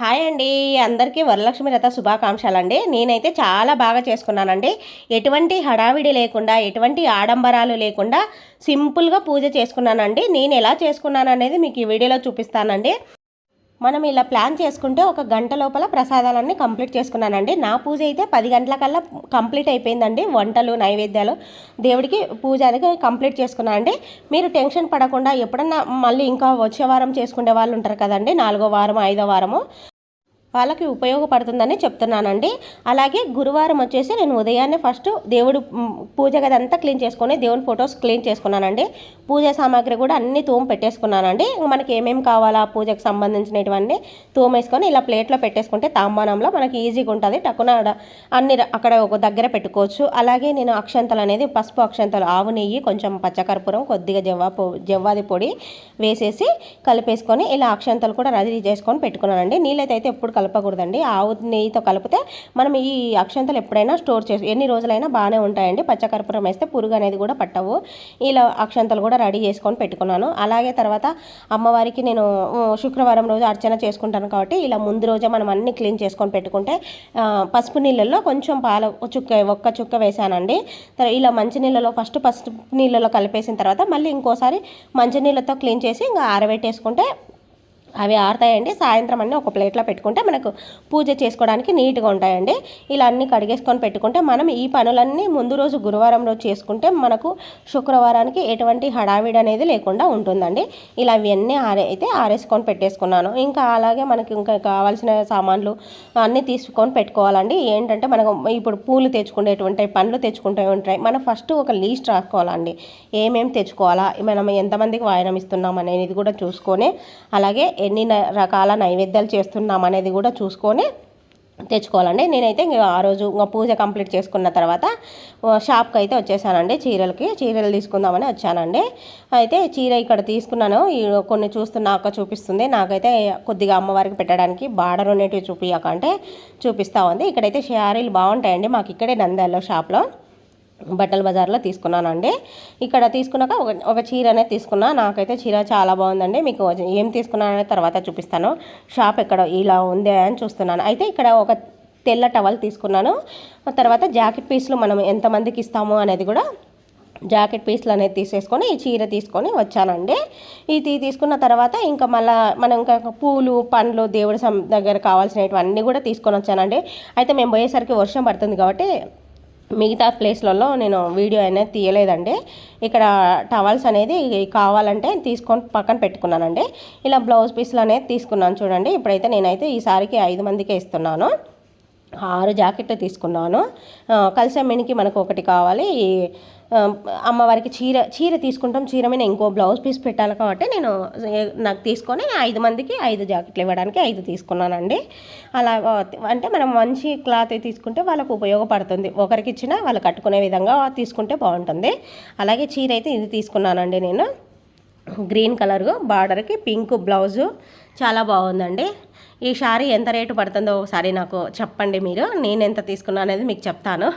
Hi అండి. అందరికీ వరలక్ష్మి రథ శుభాకాంక్షలండి. నేనైతే చాలా బాగా చేసుకున్నానండి. ఎటువంటి హడావిడి లేకుండా ఎటువంటి ఆడంబరాలు లేకుండా సింపుల్గా పూజ చేసుకున్నానండి. నేను ఎలా చేసుకున్నాను అనేది మీకు ఈ వీడియోలో చూపిస్తానండి. మనం ఇలా ప్లాన్ చేసుకుంటే ఒక గంట లోపల ప్రసాదాలన్నీ కంప్లీట్ చేసుకున్నానండి. నా పూజ అయితే పది గంటలకల్లా కంప్లీట్ అయిపోయిందండి. వంటలు నైవేద్యాలు దేవుడికి పూజ అనేది కంప్లీట్ చేసుకున్నానండి మీరు టెన్షన్ పడకుండా ఎప్పుడన్నా మళ్ళీ ఇంకా వచ్చే వారం చేసుకునే వాళ్ళు ఉంటారు కదండి. నాలుగో వారం ఐదో వారము వాళ్ళకి ఉపయోగపడుతుందని చెప్తున్నానండి. అలాగే గురువారం వచ్చేసి నేను ఉదయాన్నే ఫస్ట్ దేవుడు పూజ గది అంతా క్లీన్ చేసుకొని దేవుని ఫొటోస్ క్లీన్ చేసుకున్నానండి. పూజ సామాగ్రి కూడా అన్ని తూము పెట్టేసుకున్నానండి. మనకి ఏమేమి కావాలా పూజకు సంబంధించినటువంటి తూమేసుకొని ఇలా ప్లేట్లో పెట్టేసుకుంటే తాంబానంలో మనకి ఈజీగా ఉంటుంది. టక్కున అన్ని అక్కడ ఒక దగ్గర పెట్టుకోవచ్చు. అలాగే నేను అక్షంతలు అనేది పసుపు అక్షంతలు ఆవు నెయ్యి కొంచెం పచ్చకర్పూరం కొద్దిగా జవ్వా పొ జవ్వాది పొడి వేసేసి కలిపేసుకొని ఇలా అక్షంతలు కూడా రెడీ చేసుకొని పెట్టుకున్నానండి. నీళ్ళైతే ఎప్పుడు కలపకూడదండి. ఆవు నెయ్యితో కలిపితే మనం ఈ అక్షంతలు ఎప్పుడైనా స్టోర్ చేసి ఎన్ని రోజులైనా బాగానే ఉంటాయండి. పచ్చకర్పూరం వేస్తే పురుగు అనేది కూడా పట్టవు. ఇలా అక్షంతలు కూడా రెడీ చేసుకొని పెట్టుకున్నాను. అలాగే తర్వాత అమ్మవారికి నేను శుక్రవారం రోజు అర్చన చేసుకుంటాను కాబట్టి ఇలా ముందు రోజే మనం అన్ని క్లీన్ చేసుకొని పెట్టుకుంటే పసుపు నీళ్ళల్లో కొంచెం పాల చుక్క ఒక్క చుక్క వేసానండి. ఇలా మంచి నీళ్ళలో ఫస్ట్ పసుపు నీళ్ళలో కలిపేసిన తర్వాత మళ్ళీ ఇంకోసారి మంచినీళ్ళతో క్లీన్ చేసి ఇంకా ఆరబెట్టేసుకుంటే అవి ఆరుతాయండి. సాయంత్రం అన్నీ ఒక ప్లేట్లో పెట్టుకుంటే మనకు పూజ చేసుకోవడానికి నీట్గా ఉంటాయండి. ఇలా అన్నీ కడిగేసుకొని పెట్టుకుంటే మనం ఈ పనులన్నీ ముందు రోజు గురువారం రోజు చేసుకుంటే మనకు శుక్రవారానికి ఎటువంటి హడావిడి అనేది లేకుండా ఉంటుందండి. ఇలా ఇవన్నీ ఆరే అయితే ఆరేసుకొని పెట్టేసుకున్నాను. ఇంకా అలాగే మనకి ఇంకా కావాల్సిన సామాన్లు అన్నీ తీసుకొని పెట్టుకోవాలండి. ఏంటంటే మనకు ఇప్పుడు పూలు తెచ్చుకునేటువంటి పండ్లు తెచ్చుకుంటూ ఉంటాయి మనం ఫస్ట్ ఒక లీస్ట్ రాసుకోవాలండి. ఏమేమి తెచ్చుకోవాలా? మనం ఎంతమందికి వాయనం ఇస్తున్నాం అనేది కూడా చూసుకొని అలాగే ఎన్ని రకాల నైవేద్యాలు చేస్తున్నాం అనేది కూడా చూసుకొని తెచ్చుకోవాలండి. నేనైతే ఇంక ఆ రోజు ఇంకా పూజ కంప్లీట్ చేసుకున్న తర్వాత షాప్కి అయితే వచ్చేసానండి చీరలకి. చీరలు తీసుకుందామని వచ్చానండి. అయితే చీర ఇక్కడ తీసుకున్నాను. కొన్ని కొన్ని చూస్తున్నాక చూపిస్తుంది. నాకైతే కొద్దిగా అమ్మవారికి పెట్టడానికి బార్డర్ ఉండేటివి చూపించకంటే చూపిస్తా ఉంది. ఇక్కడైతే శారీలు బాగుంటాయండి. మాకు ఇక్కడే నంద్యాలలో షాప్లో. బట్టల బజార్లో తీసుకున్నానండి. ఇక్కడ తీసుకున్నాక ఒక ఒక చీర అనేది తీసుకున్నా. నాకైతే చీర చాలా బాగుందండి. మీకు ఏం తీసుకున్నాననే తర్వాత చూపిస్తాను. షాప్ ఎక్కడ ఇలా ఉంది అని చూస్తున్నాను. అయితే ఇక్కడ ఒక తెల్ల టవల్ తీసుకున్నాను. తర్వాత జాకెట్ పీస్లు మనం ఎంతమందికి ఇస్తాము అనేది కూడా జాకెట్ పీస్లు అనేది తీసేసుకొని ఈ చీర తీసుకొని వచ్చానండి. ఇది తీసుకున్న తర్వాత ఇంకా మళ్ళీ మనం ఇంకా పూలు పండ్లు దేవుడి సం దగ్గర కావాల్సినవన్నీ కూడా తీసుకొని వచ్చానండి. అయితే మేము పోయేసరికి వర్షం పడుతుంది కాబట్టి మిగతా ప్లేస్లలో నేను వీడియో అనేది తీయలేదండి. ఇక్కడ టవల్స్ అనేది కావాలంటే తీసుకొని పక్కన పెట్టుకున్నానండి. ఇలా బ్లౌజ్ పీస్లు అనేది తీసుకున్నాను చూడండి. ఇప్పుడైతే నేనైతే ఈసారికి ఐదు మందికే ఇస్తున్నాను. ఆరు జాకెట్లు తీసుకున్నాను. ఆ, కలిసే మనకు ఒకటి కావాలి. అమ్మవారికి చీర చీర తీసుకుంటాం. చీర మీద ఇంకో బ్లౌజ్ పీస్ పెట్టాలి కాబట్టి నేను నాకు తీసుకొని ఐదు మందికి ఐదు జాకెట్లు ఇవ్వడానికి ఐదు తీసుకున్నానండి. అలా అంటే మనం మంచి క్లాత్ తీసుకుంటే వాళ్ళకు ఉపయోగపడుతుంది. ఒకరికి ఇచ్చినా వాళ్ళు కట్టుకునే విధంగా తీసుకుంటే బాగుంటుంది. అలాగే చీర అయితే ఇది తీసుకున్నానండి నేను. గ్రీన్ కలర్ బార్డర్కి పింక్ బ్లౌజు చాలా బాగుందండి. ఈ శారీ ఎంత రేటు పడుతుందో ఒకసారి నాకు చెప్పండి మీరు. నేను ఎంత తీసుకున్నా అనేది మీకు చెప్తాను.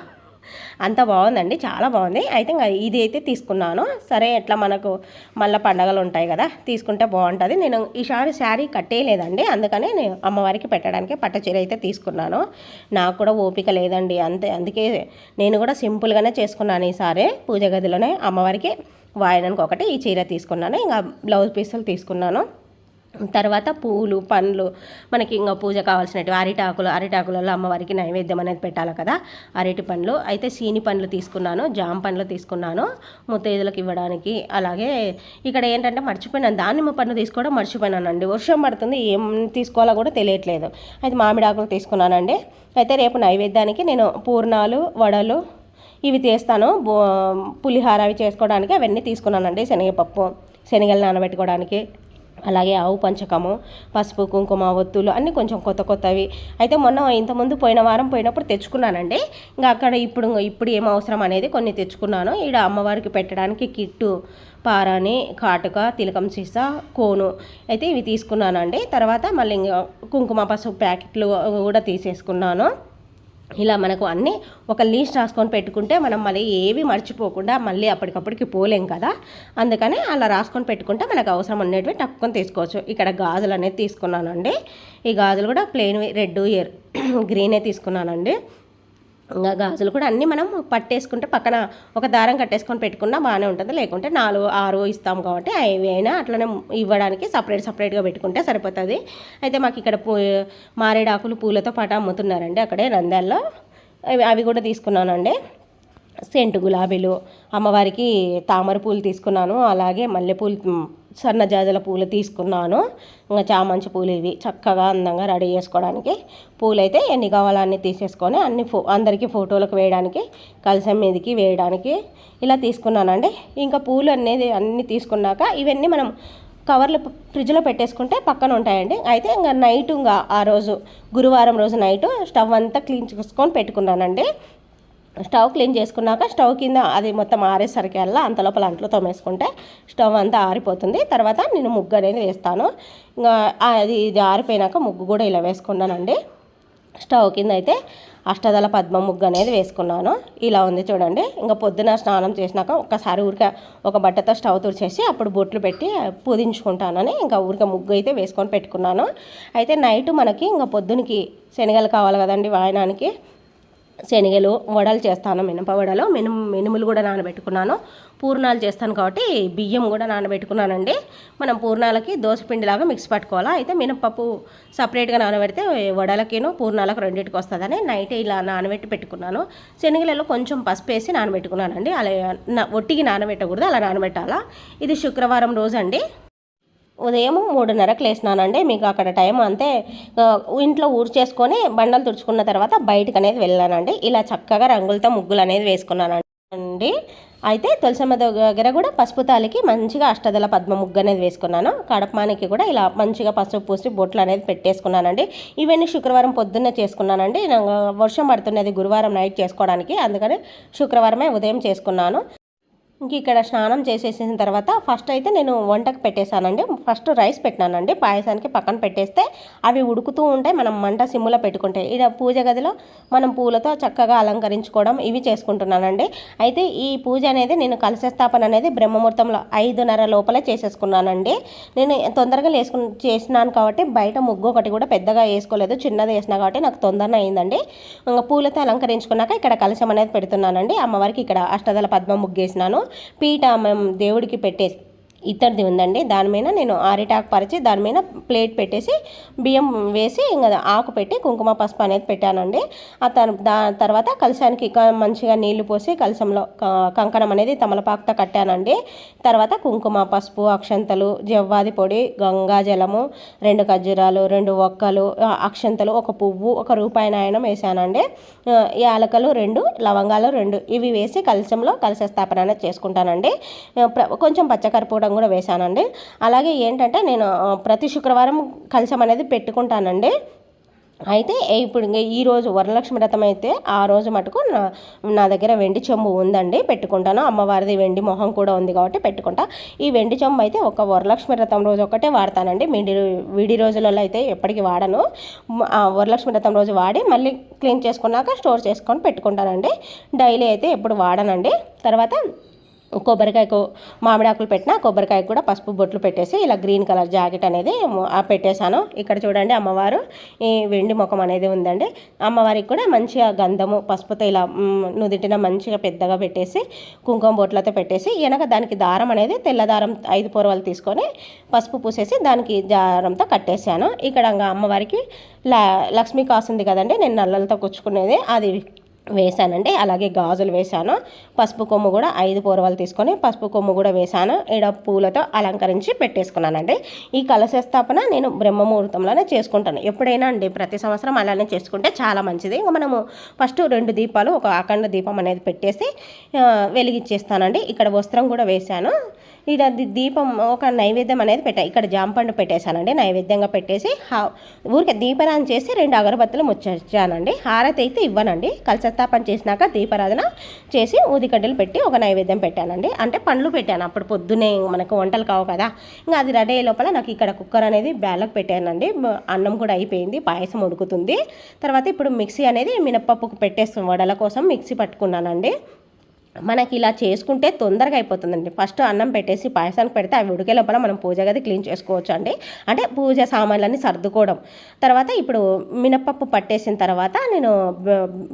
అంత బాగుందండి. చాలా బాగుంది. అయితే ఇంకా ఇది అయితే తీసుకున్నాను. సరే ఎట్లా మనకు మళ్ళీ పండగలు ఉంటాయి కదా తీసుకుంటే బాగుంటుంది. నేను ఈ శారీ శారీ కట్టేయలేదండి. అందుకని నేను అమ్మవారికి పెట్టడానికి పట్టు చీర అయితే తీసుకున్నాను. నాకు కూడా ఓపిక లేదండి. అంతే అందుకే నేను కూడా సింపుల్గానే చేసుకున్నాను ఈసారి పూజ గదిలోనే అమ్మవారికి వాయనానికి ఒకటి ఈ చీర తీసుకున్నాను. ఇంకా బ్లౌజ్ పీసులు తీసుకున్నాను. తర్వాత పూలు పండ్లు మనకి ఇంకా పూజ కావాల్సినవి అరిటాకులు అరిటాకులలో అమ్మవారికి నైవేద్యం అనేది పెట్టాలి కదా. అరటి పండ్లు. అయితే సీని పండ్లు తీసుకున్నాను జామ పండ్లు తీసుకున్నాను ముత్తైదులకు ఇవ్వడానికి. అలాగే ఇక్కడ ఏంటంటే మర్చిపోయినాను దానిమ్మ పండు తీసుకోవడం మర్చిపోయినానండి. వర్షం పడుతుంది ఏం తీసుకోవాలో కూడా తెలియట్లేదు. అయితే మామిడాకులు తీసుకున్నానండి. అయితే రేపు నైవేద్యానికి నేను పూర్ణాలు వడలు ఇవి తీస్తాను బో పులిహార అవి చేసుకోవడానికి అవన్నీ తీసుకున్నానండి శనగపప్పు శనగలు నానబెట్టుకోవడానికి. అలాగే ఆవు పంచకము పసుపు కుంకుమ ఒత్తులు అన్నీ కొంచెం కొత్త కొత్తవి. అయితే మొన్న ఇంతకుముందు పోయిన వారం పోయినప్పుడు తెచ్చుకున్నానండి. ఇంకా అక్కడ ఇప్పుడు ఇప్పుడు ఏం అవసరం అనేది కొన్ని తెచ్చుకున్నాను. ఈడ అమ్మవారికి పెట్టడానికి కిట్టు పారాని కాటుక తిలకం సీసా కోను అయితే ఇవి తీసుకున్నానండి. తర్వాత మళ్ళీ ఇంకా కుంకుమ పసుపు ప్యాకెట్లు కూడా తీసేసుకున్నాను. ఇలా మనకు అన్నీ ఒక లీస్ట్ రాసుకొని పెట్టుకుంటే మనం మళ్ళీ ఏవి మర్చిపోకుండా మళ్ళీ అప్పటికప్పటికి పోలేం కదా. అందుకని అలా రాసుకొని పెట్టుకుంటే మనకు అవసరం ఉండేటివి టక్కుని తీసుకోవచ్చు. ఇక్కడ గాజులు అనేది తీసుకున్నానండి. ఈ గాజులు కూడా ప్లెయిన్ రెడ్ ఇయర్ గ్రీనే తీసుకున్నానండి. ఇంకా గాజులు కూడా అన్నీ మనం పట్టేసుకుంటే పక్కన ఒక దారం కట్టేసుకొని పెట్టుకున్నా బాగానే ఉంటుంది. లేకుంటే నాలుగు ఆరు ఇస్తాం కాబట్టి అవి అయినా అట్లనే ఇవ్వడానికి సపరేట్ సపరేట్గా పెట్టుకుంటే సరిపోతుంది. అయితే మాకు ఇక్కడ పూ మారేడాకులు పూలతో పాటు అమ్ముతున్నారండి అక్కడే నంద్యాల్లో. అవి అవి కూడా తీసుకున్నానండి. సెంటు గులాబీలు అమ్మవారికి తామర పూలు తీసుకున్నాను. అలాగే మల్లెపూలు సన్నజాజుల పూలు తీసుకున్నాను. ఇంకా చామంచి పూలు ఇవి చక్కగా అందంగా రెడీ చేసుకోవడానికి. పూలు అయితే ఎన్ని కావాలో అన్ని తీసేసుకొని అన్ని ఫో అందరికీ ఫోటోలకు వేయడానికి కలసం మీదకి వేయడానికి ఇలా తీసుకున్నానండి. ఇంకా పూలు అనేది అన్నీ తీసుకున్నాక ఇవన్నీ మనం కవర్లు ఫ్రిడ్జ్లో పెట్టేసుకుంటే పక్కన ఉంటాయండి. అయితే ఇంకా నైట్ ఇంకా ఆ రోజు గురువారం రోజు నైట్ స్టవ్ అంతా క్లీన్ చేసుకొని పెట్టుకున్నానండి. స్టవ్ క్లీన్ చేసుకున్నాక స్టవ్ కింద అది మొత్తం ఆరేసరికి అలా అంత లోపల అంట్లో తోమేసుకుంటే స్టవ్ అంతా ఆరిపోతుంది. తర్వాత నేను ముగ్గు అనేది వేస్తాను. ఇంకా అది ఇది ఆరిపోయినాక ముగ్గు కూడా ఇలా వేసుకున్నానండి. స్టవ్ కింద అయితే అష్టదళ పద్మ ముగ్గు అనేది వేసుకున్నాను. ఇలా ఉంది చూడండి. ఇంకా పొద్దున స్నానం చేసినాక ఒకసారి ఊరిక ఒక బట్టతో స్టవ్ తుడిచేసి అప్పుడు బొట్లు పెట్టి పూజించుకుంటానని ఇంకా ఊరిక ముగ్గు అయితే వేసుకొని పెట్టుకున్నాను. అయితే నైట్ మనకి ఇంకా పొద్దునకి శనగలు కావాలి కదండి వాయనానికి. శనగలు వడలు చేస్తాను. మినప వడలు మినుము మినుములు కూడా నానబెట్టుకున్నాను. పూర్ణాలు చేస్తాను కాబట్టి బియ్యం కూడా నానబెట్టుకున్నానండి. మనం పూర్ణాలకి దోశపిండిలాగా మిక్స్ పట్టుకోవాలా? అయితే మినపప్పు సపరేట్గా నానబెడితే వడలకిను పూర్ణాలకు రెండింటికి వస్తుందని నైట్ ఇలా నానబెట్టి పెట్టుకున్నాను. శనగలలో కొంచెం పసుపు వేసి నానబెట్టుకున్నానండి. అలా ఒట్టికి నానబెట్టకూడదు అలా నానబెట్టాలా? ఇది శుక్రవారం రోజు అండి ఉదయం మూడున్నరకు లేచినానండి. మీకు అక్కడ టైం అంతే ఇంట్లో ఊడ్చేసుకొని బండలు తుడుచుకున్న తర్వాత బయటకు అనేది వెళ్ళానండి. ఇలా చక్కగా రంగులతో ముగ్గులు అనేది వేసుకున్నానండి. అయితే తులసమ్మ దగ్గర కూడా పసుపు తాలికి మంచిగా అష్టదల పద్మ ముగ్గు అనేది వేసుకున్నాను. కడపమానికి కూడా ఇలా మంచిగా పసుపు పూసి బొట్లు అనేది పెట్టేసుకున్నానండి. ఇవన్నీ శుక్రవారం పొద్దున్నే చేసుకున్నానండి. వర్షం పడుతున్నది గురువారం నైట్ చేసుకోవడానికి. అందుకని శుక్రవారమే ఉదయం చేసుకున్నాను. ఇంక ఇక్కడ స్నానం చేసేసిన తర్వాత ఫస్ట్ అయితే నేను వంటకు పెట్టేశానండి. ఫస్ట్ రైస్ పెట్టినానండి. పాయసానికి పక్కన పెట్టేస్తే అవి ఉడుకుతూ ఉంటాయి. మనం మంట సిమ్ములో పెట్టుకుంటే ఇక్కడ పూజ గదిలో మనం పూలతో చక్కగా అలంకరించుకోవడం ఇవి చేసుకుంటున్నానండి. అయితే ఈ పూజ అనేది నేను కలశస్థాపన అనేది బ్రహ్మముహూర్తంలో ఐదున్నర లోపలే చేసేసుకున్నానండి. నేను తొందరగా వేసుకు చేసినాను కాబట్టి బయట ముగ్గు ఒకటి కూడా పెద్దగా వేసుకోలేదు. చిన్నది వేసినా కాబట్టి నాకు తొందరగా అయిందండి. ఇంకా పూలతో అలంకరించుకున్నాక ఇక్కడ కలశం అనేది పెడుతున్నానండి. అమ్మవారికి ఇక్కడ అష్టదల పద్మ ముగ్గు పీఠ పీట మేము దేవుడికి పెట్టేసి ఇత్తడిది ఉందండి. దాని మీద నేను ఆరిటాకు పరిచి దాని మీద ప్లేట్ పెట్టేసి బియ్యం వేసి ఇంకా ఆకు పెట్టి కుంకుమ పసుపు అనేది పెట్టానండి. ఆ దా తర్వాత కలశానికి మంచిగా నీళ్ళు పోసి కలశంలో కంకణం అనేది తమలపాకుతో కట్టానండి. తర్వాత కుంకుమ పసుపు అక్షంతలు జవ్వాది పొడి గంగాజలము రెండు ఖర్జూరాలు రెండు ఒక్కలు అక్షంతలు ఒక పువ్వు ఒక రూపాయి నాయనం వేసానండి. యాలకలు రెండు లవంగాలు రెండు ఇవి వేసి కలశంలో కలశ స్థాపన అనేది చేసుకుంటానండి. కొంచెం పచ్చకర్పూరం కూడా వేశానండి. అలాగే ఏంటంటే నేను ప్రతి శుక్రవారం కలశం అనేది పెట్టుకుంటానండి. అయితే ఇప్పుడు ఈ రోజు వరలక్ష్మి వ్రతం అయితే ఆ రోజు మటుకు నా నా దగ్గర వెండి చెంబు ఉందండి పెట్టుకుంటాను. అమ్మవారిది వెండి మొహం కూడా ఉంది కాబట్టి పెట్టుకుంటా. ఈ వెండి చెంబు అయితే ఒక వరలక్ష్మి వ్రతం రోజు ఒకటే వాడతానండి. మిడి విడి రోజులలో అయితే ఎప్పటికీ వాడను. వరలక్ష్మి వ్రతం రోజు వాడి మళ్ళీ క్లీన్ చేసుకున్నాక స్టోర్ చేసుకొని పెట్టుకుంటానండి. డైలీ అయితే ఎప్పుడు వాడనండి. తర్వాత కొబ్బరికాయకు మామిడాకులు పెట్టిన కొబ్బరికాయ కూడా పసుపు బొట్లు పెట్టేసి ఇలా గ్రీన్ కలర్ జాకెట్ అనేది పెట్టేశాను. ఇక్కడ చూడండి అమ్మవారు ఈ వెండి ముఖం అనేది ఉందండి. అమ్మవారికి కూడా మంచిగా గంధము పసుపుతో ఇలా నుదిటిన మంచిగా పెద్దగా పెట్టేసి కుంకుమ బొట్లతో పెట్టేసి వెనక దానికి దారం అనేది తెల్ల దారం ఐదు పూర్వాలు తీసుకొని పసుపు పూసేసి దానికి దారంతో కట్టేశాను. ఇక్కడ అమ్మవారికి లక్ష్మీ కాసుంది కదండి నేను నల్లలతో కూర్చుకునేది. అది వేసానండి అలాగే గాజులు వేసాను పసుపు కొమ్ము కూడా ఐదు పూర్వాలు తీసుకొని పసుపు కొమ్ము కూడా వేసాను ఈడ పూలతో అలంకరించి పెట్టేసుకున్నానండి ఈ కలశ స్థాపన నేను బ్రహ్మముహూర్తంలోనే చేసుకుంటాను. ఎప్పుడైనా అండి ప్రతి సంవత్సరం అలానే చేసుకుంటే చాలా మంచిది. ఇంకా మనము ఫస్ట్ రెండు దీపాలు ఒక అఖండ దీపం అనేది పెట్టేసి వెలిగించేస్తానండి. ఇక్కడ వస్త్రం కూడా వేశాను. ఇక్కడ దీపం ఒక నైవేద్యం అనేది పెట్టా. ఇక్కడ జాంపండు పెట్టేశానండి. నైవేద్యంగా పెట్టేసి ఊరికే దీపారాధన చేసి రెండు అగరబత్తులు ముచ్చానండి హారతి అయితే ఇవ్వనండి. కలశస్థాపన చేసినాక దీపారాధన చేసి ఊదిగడ్డలు పెట్టి ఒక నైవేద్యం పెట్టానండి. అంటే పండ్లు పెట్టాను. అప్పుడు పొద్దునే మనకు వంటలు కావు కదా. ఇంకా అది రెడీ అయ్యే లోపల నాకు ఇక్కడ కుక్కర్ అనేది బ్యాలకు పెట్టానండి. అన్నం కూడా అయిపోయింది. పాయసం ఉడుకుతుంది. తర్వాత ఇప్పుడు మిక్సీ అనేది మినప్పప్పుకు పెట్టేస్తాం. వడల కోసం మిక్సీ పట్టుకున్నానండి. మనకి ఇలా చేసుకుంటే తొందరగా అయిపోతుందండి. ఫస్ట్ అన్నం పెట్టేసి పాయసానికి పెడితే అవి ఉడికే లోపల మనం పూజ గది క్లీన్ చేసుకోవచ్చు అండి అంటే పూజ సామాన్లన్నీ సర్దుకోవడం. తర్వాత ఇప్పుడు మినపప్పు పట్టేసిన తర్వాత నేను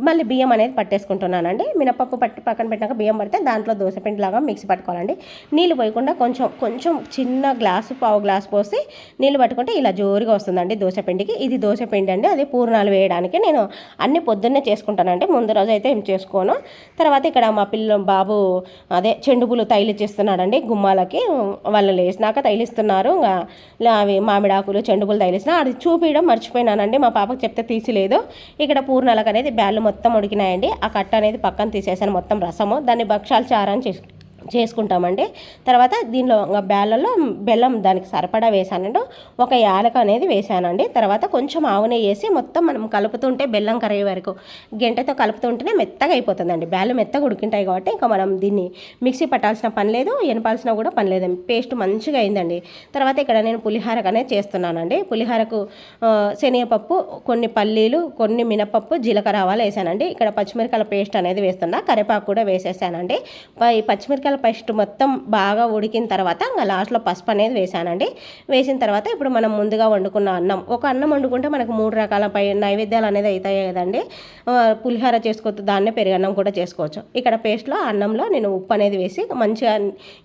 మళ్ళీ బియ్యం అనేది పట్టేసుకుంటున్నానండి. మినపప్పు పట్టి పక్కన పెట్టినాక బియ్యం పడితే దాంట్లో దోశపిండి లాగా మిక్సీ పట్టుకోవాలండి. నీళ్ళు పోయకుండా కొంచెం కొంచెం చిన్న గ్లాసు పావు గ్లాస్ పోసి నీళ్ళు పట్టుకుంటే ఇలా జోరుగా వస్తుందండి దోశపిండికి ఇది దోశపిండి అండి. అది పూర్ణాలు వేయడానికి నేను అన్ని పొద్దున్నే చేసుకుంటానండి. ముందు రోజు అయితే ఏం చేసుకోను. తర్వాత ఇక్కడ మా పిల్ల బాబు అదే చెండు పూలు తైలిచ్చిస్తున్నాడండి గుమ్మాలకి. వాళ్ళు లేసినాక తైలిస్తున్నారు. ఇంకా అవి మామిడాకులు చెండుపులు తైలిస్తున్నా అది చూపించడం మర్చిపోయినానండి. మా పాపకు చెప్తే తీసిలేదు. ఇక్కడ పూర్ణాలకు అనేది బ్యాళ్ళు మొత్తం ఉడికినాయండి. ఆ కట్ట అనేది పక్కన తీసేసాను మొత్తం రసము. దాన్ని భక్షాలు చారని చేసు చేసుకుంటామండి. తర్వాత దీనిలో ఇంకా బేళ్ళలో బెల్లం దానికి సరిపడా వేసానండి. ఒక యాలక అనేది వేసానండి. తర్వాత కొంచెం ఆవు వేసి మొత్తం మనం కలుపుతుంటే బెల్లం కరిగే వరకు గంటతో కలుపుతుంటేనే మెత్తగా అయిపోతుందండి. బేళ్ళు మెత్తగా ఉడికింటాయి కాబట్టి ఇంకా మనం దీన్ని మిక్సీ పట్టాల్సిన పని లేదు ఎనపాల్సిన కూడా పని లేదు పేస్ట్ మంచిగా అయిందండి. తర్వాత ఇక్కడ నేను పులిహారకు అనేది చేస్తున్నానండి. పులిహారకు శనగపప్పు కొన్ని పల్లీలు కొన్ని మినపప్పు జీలకర్ర ఆవాలు వేసానండి. ఇక్కడ పచ్చిమిరకాయల పేస్ట్ అనేది వేస్తున్నా కరివేపాకు కూడా వేసేసానండి. ప- ఈ పచ్చిమిరకాయల పేస్ట్ మొత్తం బాగా ఉడికిన తర్వాత ఇంకా లాస్ట్లో పసుపు అనేది వేసానండి. వేసిన తర్వాత ఇప్పుడు మనం ముందుగా వండుకున్న అన్నం. ఒక అన్నం వండుకుంటే మనకు మూడు రకాల పై నైవేద్యాలు అనేది అవుతాయి కదండి. పులిహార పులిహోర చేసుకోవచ్చు దాన్నే పెరుగన్నం కూడా చేసుకోవచ్చు. ఇక్కడ పేస్ట్లో అన్నంలో నేను ఉప్పు అనేది వేసి మంచిగా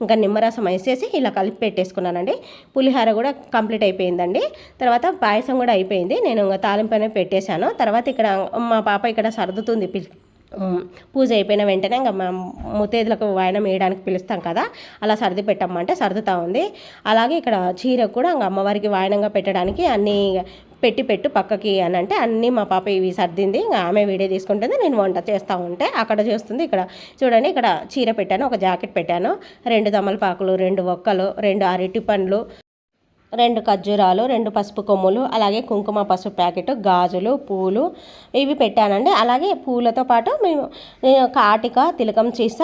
ఇంకా నిమ్మరసం వేసేసి ఇలా కలిపి పెట్టేసుకున్నానండి. పులిహోర కూడా కంప్లీట్ అయిపోయిందండి. తర్వాత పాయసం కూడా అయిపోయింది. నేను ఇంకా తాలింపు అనేది పెట్టేశాను. తర్వాత ఇక్కడ మా పాప ఇక్కడ సర్దుతుంది పిల్ పూజ అయిపోయిన వెంటనే ఇంకా మా ముత్తేదులకు వాయనం వేయడానికి పిలుస్తాం కదా అలా సర్ది పెట్టమ్మంటే సర్దుతా ఉంది. అలాగే ఇక్కడ చీర కూడా ఇంకా అమ్మవారికి వాయనంగా పెట్టడానికి అన్నీ పెట్టి పెట్టు పక్కకి అని అంటే అన్నీ మా పాప ఇవి సర్దింది ఇంకా ఆమె వీడియో తీసుకుంటుంది నేను వంట చేస్తూ ఉంటే అక్కడ చేస్తుంది ఇక్కడ చూడండి ఇక్కడ చీర పెట్టాను ఒక జాకెట్ పెట్టాను రెండు తమలపాకులు రెండు ఒక్కలు రెండు అరటి పండ్లు రెండు ఖర్జూరాలు రెండు పసుపు కొమ్ములు అలాగే కుంకుమ పసుపు ప్యాకెట్ గాజులు పూలు ఇవి పెట్టానండి. అలాగే పూలతో పాటు మేము నేను కాటిక తిలకం చీస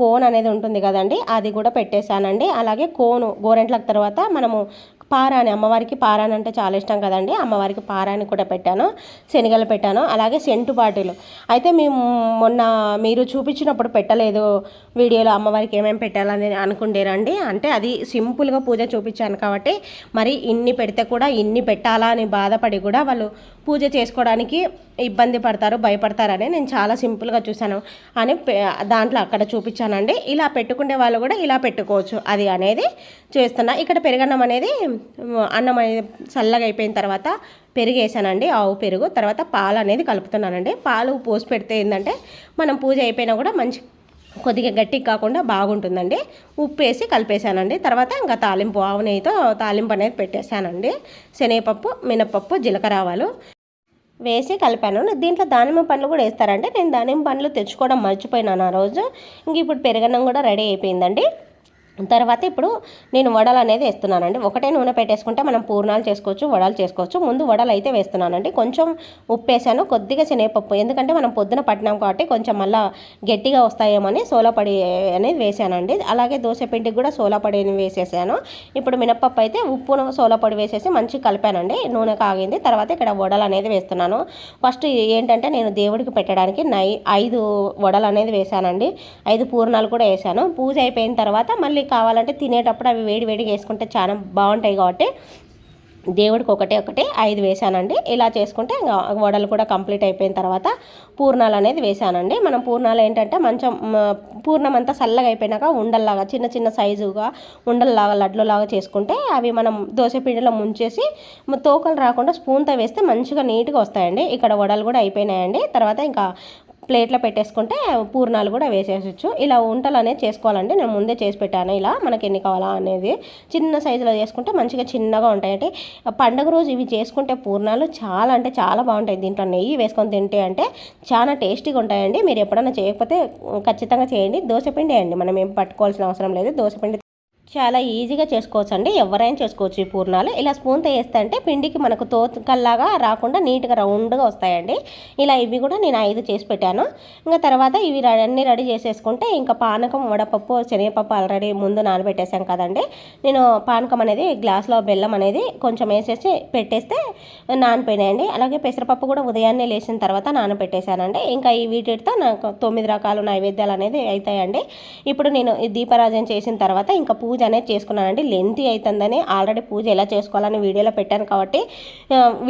కోన్ అనేది ఉంటుంది కదండి అది కూడా పెట్టేశానండి. అలాగే కోను గోరెంట్లకు తర్వాత మనము పారాని అమ్మవారికి పారాని అంటే చాలా ఇష్టం కదండి. అమ్మవారికి పారాని కూడా పెట్టాను శనగలు పెట్టాను అలాగే సెంటు బాటిల్. అయితే మేము మొన్న మీరు చూపించినప్పుడు పెట్టలేదు వీడియోలో అమ్మవారికి ఏమేమి పెట్టాలని అనుకుండేరండి. అంటే అది సింపుల్గా పూజ చూపించాను కాబట్టి మరి ఇన్ని పెడితే కూడా ఇన్ని పెట్టాలా అని బాధపడి కూడా వాళ్ళు పూజ చేసుకోవడానికి ఇబ్బంది పడతారు భయపడతారని నేను చాలా సింపుల్గా చూశాను అని దాంట్లో అక్కడ చూపించానండి. ఇలా పెట్టుకునే వాళ్ళు కూడా ఇలా పెట్టుకోవచ్చు అది అనేది చేస్తున్నా. ఇక్కడ పెరగన్నం అనేది అన్నం అనేది చల్లగా అయిపోయిన తర్వాత పెరుగు వేసానండి ఆవు పెరుగు. తర్వాత పాలు అనేది కలుపుతున్నానండి. పాలు పోసి పెడితే ఏంటంటే మనం పూజ అయిపోయినా కూడా మంచి కొద్దిగా గట్టిగా కాకుండా బాగుంటుందండి. ఉప్పు వేసి కలిపేసానండి. తర్వాత ఇంకా తాలింపు ఆవు నెయ్యితో తాలింపు అనేది పెట్టేశానండి శనగపప్పు మినపప్పు జీలకర్ర ఆవాలు వేసి కలిపాను. దీంట్లో దానిమ్మ పండ్లు కూడా వేస్తారంటే నేను దానిమ్మ పండ్లు తెచ్చుకోవడం మర్చిపోయినాను ఆ రోజు. ఇంక ఇప్పుడు పెరగన్నం కూడా రెడీ అయిపోయిందండి. తర్వాత ఇప్పుడు నేను వడలు అనేది వేస్తున్నానండి. ఒకటే నూనె పెట్టేసుకుంటే మనం పూర్ణాలు చేసుకోవచ్చు వడలు చేసుకోవచ్చు. ముందు వడలు అయితే వేస్తున్నానండి. కొంచెం ఉప్పు వేసాను. కొద్దిగా శనగపప్పు. ఎందుకంటే మనం పొద్దున పట్టినాం కాబట్టి కొంచెం మళ్ళా గట్టిగా వస్తాయేమని సోలపడి అనేది వేసానండి. అలాగే దోశ పిండికి కూడా సోలపడి వేసేసాను. ఇప్పుడు మినప్పప్పు అయితే ఉప్పును సోలపొడి వేసేసి మంచిగా కలిపానండి. నూనె కాగింది. తర్వాత ఇక్కడ వడలు అనేది వేస్తున్నాను. ఫస్ట్ ఏంటంటే నేను దేవుడికి పెట్టడానికి నై ఐదు వడలు అనేది వేసానండి. ఐదు పూర్ణాలు కూడా వేసాను. పూజ అయిపోయిన తర్వాత మళ్ళీ కావాలంటే తినేటప్పుడు అవి వేడి వేడిగా వేసుకుంటే చాలా బాగుంటాయి కాబట్టి దేవుడికి ఒకటే ఒకటి ఐదు వేసానండి. ఇలా చేసుకుంటే ఇంకా వడలు కూడా కంప్లీట్ అయిపోయిన తర్వాత పూర్ణాలు అనేది వేసానండి. మనం పూర్ణాలు ఏంటంటే మంచం పూర్ణం అంతా చల్లగా అయిపోయినాక ఉండల్లాగా చిన్న చిన్న సైజుగా ఉండల్లాగా లడ్లులాగా చేసుకుంటే అవి మనం దోశపిండిలో ముంచేసి తోకలు రాకుండా స్పూన్తో వేస్తే మంచిగా నీట్గా వస్తాయండి. ఇక్కడ వడలు కూడా అయిపోయినాయండి. తర్వాత ఇంకా ప్లేట్లో పెట్టేసుకుంటే పూర్ణాలు కూడా వేసేసచ్చు ఇలా వంటలు అనేది చేసుకోవాలంటే నేను ముందే చేసి పెట్టాను. ఇలా మనకి ఎన్ని కావాలా అనేది చిన్న సైజులో చేసుకుంటే మంచిగా చిన్నగా ఉంటాయి. అంటే పండగ రోజు ఇవి చేసుకుంటే పూర్ణాలు చాలా అంటే చాలా బాగుంటాయి. దీంట్లో నెయ్యి వేసుకొని తింటే అంటే చాలా టేస్టీగా ఉంటాయండి. మీరు ఎప్పుడైనా చేయకపోతే ఖచ్చితంగా చేయండి. దోశ పిండి అండి మనం ఏం పట్టుకోవాల్సిన అవసరం లేదు. దోశ పిండి చాలా ఈజీగా చేసుకోవచ్చు అండి ఎవరైనా చేసుకోవచ్చు ఈ పూర్ణాలు. ఇలా స్పూన్తో వేస్తే అంటే పిండికి మనకు తోతకల్లాగా రాకుండా నీట్గా రౌండ్గా వస్తాయండి. ఇలా ఇవి కూడా నేను ఐదు చేసి పెట్టాను. ఇంకా తర్వాత ఇవి అన్నీ రెడీ చేసేసుకుంటే ఇంకా పానకం వడపప్పు శనగపప్పు ఆల్రెడీ ముందు నానబెట్టేసాం కదండి. నేను పానకం అనేది గ్లాస్లో బెల్లం అనేది కొంచెం వేసేసి పెట్టేస్తే నానిపోయినాయండి. అలాగే పెసరపప్పు కూడా ఉదయాన్నే లేచిన తర్వాత నానబెట్టేశానండి. ఇంకా ఈ వీటితో నాకు తొమ్మిది రకాల నైవేద్యాలు అనేది అవుతాయండి ఇప్పుడు నేను ఈ దీపారాజన చేసిన తర్వాత ఇంకా పూజ అనేది చేసుకున్నానండి. లెంతీ అవుతుందని ఆల్రెడీ పూజ ఎలా చేసుకోవాలని వీడియోలో పెట్టాను కాబట్టి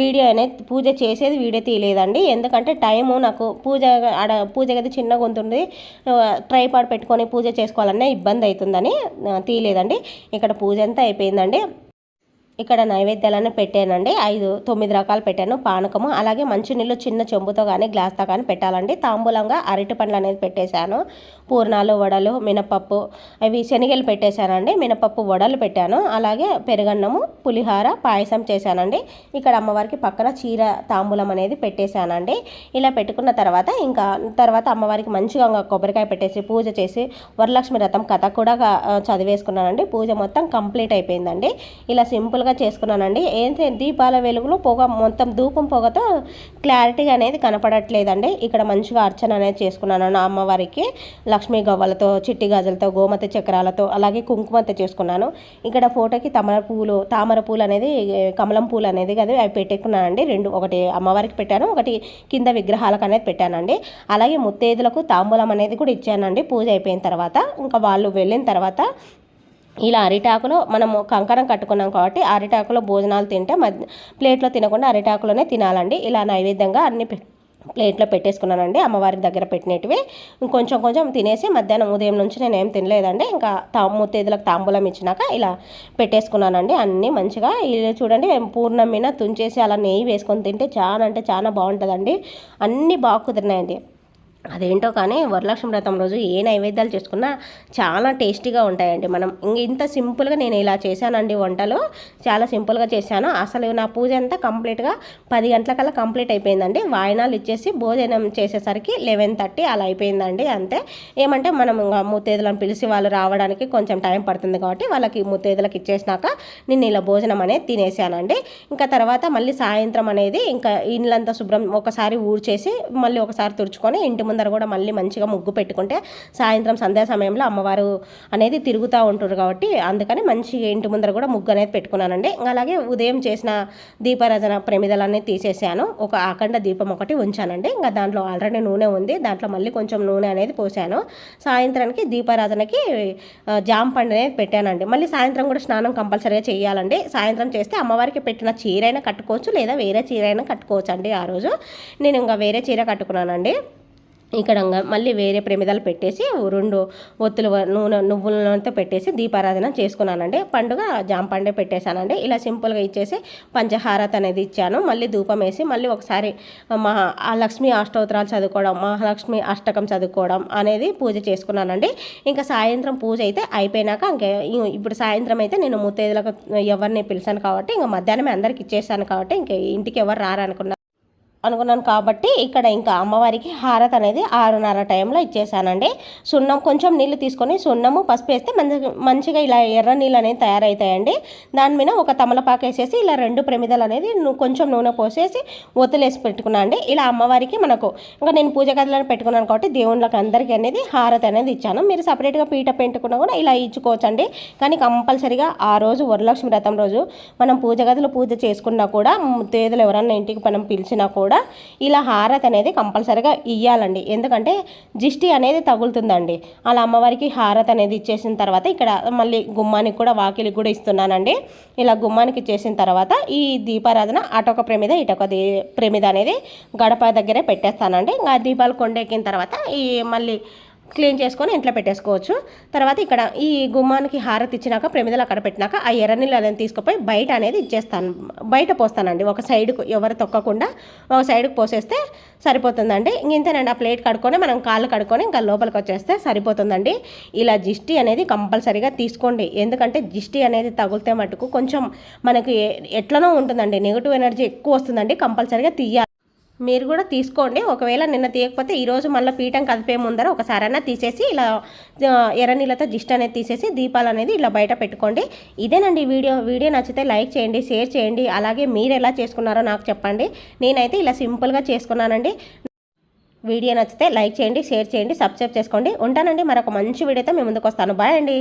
వీడియో అనేది పూజ చేసేది వీడియో తీయలేదండి. ఎందుకంటే టైము నాకు పూజ ఆడ పూజ గది చిన్నగా ఉంటుంది ట్రైపాడ్ పెట్టుకొని పూజ చేసుకోవాలనే ఇబ్బంది అవుతుందని తీయలేదండి. ఇక్కడ పూజ అంతా అయిపోయిందండి. ఇక్కడ నైవేద్యాలను పెట్టానండి. ఐదు తొమ్మిది రకాలు పెట్టాను. పానకము అలాగే మంచినీళ్ళు చిన్న చెంబుతో కానీ గ్లాస్తో కానీ పెట్టాలండి. తాంబూలంగా అరటి పండ్లు అనేది పెట్టేశాను. పూర్ణాలు వడలు మినపప్పు అవి శనగలు పెట్టేశానండి. మినపప్పు వడలు పెట్టాను. అలాగే పెరుగన్నము పులిహార పాయసం చేశానండి. ఇక్కడ అమ్మవారికి పక్కన చీర తాంబూలం అనేది పెట్టేశానండి. ఇలా పెట్టుకున్న తర్వాత ఇంకా తర్వాత అమ్మవారికి మంచిగా కొబ్బరికాయ పెట్టేసి పూజ చేసి వరలక్ష్మి రథం కథ కూడా చదివేసుకున్నానండి. పూజ మొత్తం కంప్లీట్ అయిపోయిందండి. ఇలా సింపుల్గా సింపుల్గా చేసుకున్నానండి. ఏంటి దీపాల వెలుగులో పొగ మొత్తం ధూపం పొగతో క్లారిటీగా అనేది కనపడట్లేదండి. ఇక్కడ మంచిగా అర్చన అనేది చేసుకున్నాను అమ్మవారికి. లక్ష్మీ గవ్వలతో చిట్టి గాజులతో గోమత చక్రాలతో అలాగే కుంకుమతో చేసుకున్నాను. ఇక్కడ ఫోటోకి తమర పూలు తామర పూలు అనేది కమలం పూలు అనేది కదా అవి పెట్టుకున్నానండి. రెండు ఒకటి అమ్మవారికి పెట్టాను ఒకటి కింద విగ్రహాలకు అనేది పెట్టానండి. అలాగే ముత్తేదులకు తాంబూలం అనేది కూడా ఇచ్చానండి. పూజ అయిపోయిన తర్వాత ఇంకా వాళ్ళు వెళ్ళిన తర్వాత ఇలా అరిటాకులో మనము కంకణం కట్టుకున్నాం కాబట్టి అరిటాకులో భోజనాలు తింటే మధ్య ప్లేట్లో తినకుండా అరిటాకులోనే తినాలండి. ఇలా నైవేద్యంగా అన్ని ప్లేట్లో పెట్టేసుకున్నానండి. అమ్మవారి దగ్గర పెట్టినవి ఇంకొంచెం కొంచెం తినేసి మధ్యాహ్నం ఉదయం నుంచి నేను ఏం తినలేదండి. ఇంకా తా ముత్తేదులకు తాంబూలం ఇచ్చినాక ఇలా పెట్టేసుకున్నానండి. అన్నీ మంచిగా ఇలా చూడండి పూర్ణమైన తుంచేసి అలా నెయ్యి వేసుకొని తింటే చాలా అంటే చాలా బాగుంటుందండి. అన్నీ బాగా కుదిరినాయండి. అదేంటో కానీ వరలక్ష్మి వ్రతం రోజు ఏ నైవేద్యాలు చేసుకున్నా చాలా టేస్టీగా ఉంటాయండి. మనం ఇంత సింపుల్గా నేను ఇలా చేశానండి వంటలు. చాలా సింపుల్గా చేశాను. అసలు నా పూజ అంతా కంప్లీట్గా పది గంటలకల్లా కంప్లీట్ అయిపోయిందండి. వాయినాలు ఇచ్చేసి భోజనం చేసేసరికి లెవెన్ థర్టీ అలా అయిపోయిందండి అంతే. ఏమంటే మనం ఇంకా ముత్తేదులను పిలిచి వాళ్ళు రావడానికి కొంచెం టైం పడుతుంది కాబట్టి వాళ్ళకి ముత్తేదులకు ఇచ్చేసినాక నేను ఇలా భోజనం అనేది తినేసానండి. ఇంకా తర్వాత మళ్ళీ సాయంత్రం అనేది ఇంకా ఇండ్లంతా శుభ్రం ఒకసారి ఊడ్చేసి మళ్ళీ ఒకసారి తుడుచుకొని ఇంటి ముందర కూడా మళ్ళీ మంచిగా ముగ్గు పెట్టుకుంటే సాయంత్రం సంధ్యా సమయంలో అమ్మవారు అనేది తిరుగుతూ ఉంటారు కాబట్టి అందుకని మంచిగా ఇంటి ముందర కూడా ముగ్గు అనేది పెట్టుకున్నానండి. అలాగే ఉదయం చేసిన దీపారాధన ప్రమిదలన్నీ తీసేసాను. ఒక ఆఖండ దీపం ఒకటి ఉంచానండి. ఇంకా దాంట్లో ఆల్రెడీ నూనె ఉంది. దాంట్లో మళ్ళీ కొంచెం నూనె అనేది పోసాను. సాయంత్రానికి దీపారాధనకి జామ పండు అనేది పెట్టానండి. మళ్ళీ సాయంత్రం కూడా స్నానం కంపల్సరీగా చేయాలండి. సాయంత్రం చేస్తే అమ్మవారికి పెట్టిన చీర అయినా కట్టుకోవచ్చు లేదా వేరే చీర అయినా కట్టుకోవచ్చు అండి ఆ రోజు. నేను ఇంకా వేరే చీర కట్టుకున్నానండి. ఇక్కడ మళ్ళీ వేరే ప్రమిదాలు పెట్టేసి రెండు ఒత్తులు నూనె నువ్వుల నూనెతో పెట్టేసి దీపారాధన చేసుకున్నానండి. పండుగ జామ పండే పెట్టేశానండి. ఇలా సింపుల్గా ఇచ్చేసి పంచహారత అనేది ఇచ్చాను. మళ్ళీ ధూపం వేసి మళ్ళీ ఒకసారి మహా లక్ష్మి అష్టోత్తరాలు చదువుకోవడం మహాలక్ష్మి అష్టకం చదువుకోవడం అనేది పూజ చేసుకున్నానండి. ఇంకా సాయంత్రం పూజ అయితే అయిపోయినాక ఇంకా ఇప్పుడు సాయంత్రం అయితే నేను ముత్తైదులకు ఎవరిని పిలిచాను కాబట్టి ఇంకా మధ్యాహ్నం అందరికి ఇచ్చేసాను కాబట్టి ఇంకా ఇంటికి ఎవరు రారనుకున్నాను అనుకున్నాను కాబట్టి ఇక్కడ ఇంకా అమ్మవారికి హారత్ అనేది ఆరున్నర టైంలో ఇచ్చేసానండి. సున్నం కొంచెం నీళ్ళు తీసుకొని సున్నము పసుపు వేస్తే మంచి మంచిగా ఇలా ఎర్ర నీళ్ళు అనేది తయారవుతాయండి దాని మీద ఒక తమలపాకు వేసేసి ఇలా రెండు ప్రమిదలు అనేది కొంచెం నూనె పోసేసి ఒత్తులేసి పెట్టుకున్నాను అండి. ఇలా అమ్మవారికి మనకు ఇంకా నేను పూజ గదిలో పెట్టుకున్నాను కాబట్టి దేవుళ్ళకి అందరికీ అనేది హారతి అనేది ఇచ్చాను. మీరు సపరేట్గా పీట పెట్టుకున్నా కూడా ఇలా ఇచ్చుకోవచ్చండి. కానీ కంపల్సరిగా ఆ రోజు వరలక్ష్మి వ్రతం రోజు మనం పూజ గదిలో పూజ చేసుకున్నా కూడా తేదలు ఎవరన్నా ఇంటికి మనం పిలిచినా కూడా కూడా ఇలా హారతి అనేది కంపల్సరీగా ఇయ్యాలండి. ఎందుకంటే జిష్టి అనేది తగులుతుందండి. అలా అమ్మవారికి హారతి అనేది ఇచ్చేసిన తర్వాత ఇక్కడ మళ్ళీ గుమ్మానికి కూడా వాకిలికి కూడా ఇస్తున్నానండి. ఇలా గుమ్మానికి ఇచ్చేసిన తర్వాత ఈ దీపారాధన అటొక ప్రమిద ఇటొక దీ ప్రమిద అనేది గడప దగ్గరే పెట్టేస్తానండి. ఇంకా దీపాలు కొండెక్కిన తర్వాత ఈ మళ్ళీ క్లీన్ చేసుకొని ఇంట్లో పెట్టేసుకోవచ్చు. తర్వాత ఇక్కడ ఈ గుమ్మానికి హారతి ఇచ్చినాక ప్రమిదలు అక్కడ పెట్టినాక ఆ ఎర్ర నీళ్ళు తీసుకుపోయి బయట అనేది ఇచ్చేస్తాను. బయట పోస్తానండి. ఒక సైడ్కు ఎవరు తొక్కకుండా ఒక సైడ్కు పోసేస్తే సరిపోతుందండి. ఇంతేనండి. ఆ ప్లేట్ కడుక్కొని మనం కాళ్ళు కడుక్కొని ఇంకా లోపలికి వచ్చేస్తే సరిపోతుందండి. ఇలా జిష్టి అనేది కంపల్సరీగా తీసుకోండి. ఎందుకంటే జిష్టి అనేది తగిలితే మటుకు కొంచెం మనకి ఎట్లనో ఉంటుందండి. నెగిటివ్ ఎనర్జీ ఎక్కువ వస్తుందండి. కంపల్సరీగా తీయాలి. మీరు కూడా తీసుకోండి. ఒకవేళ నిన్న తీయకపోతే ఈరోజు మళ్ళీ పీఠం కదిపే ముందర ఒకసారైనా తీసేసి ఇలా ఎర్రనీళ్ళతో జిస్ట్ అనేది తీసేసి దీపాలు అనేది ఇలా బయట పెట్టుకోండి. ఇదేనండి వీడియో. వీడియో నచ్చితే లైక్ చేయండి షేర్ చేయండి. అలాగే మీరు ఎలా చేసుకున్నారో నాకు చెప్పండి. నేనైతే ఇలా సింపుల్గా చేసుకున్నానండి. వీడియో నచ్చితే లైక్ చేయండి షేర్ చేయండి సబ్స్క్రైబ్ చేసుకోండి. ఉంటానండి. మరొక మంచి వీడియోతో మేము ముందుకు వస్తాను. బాయ్ అండి.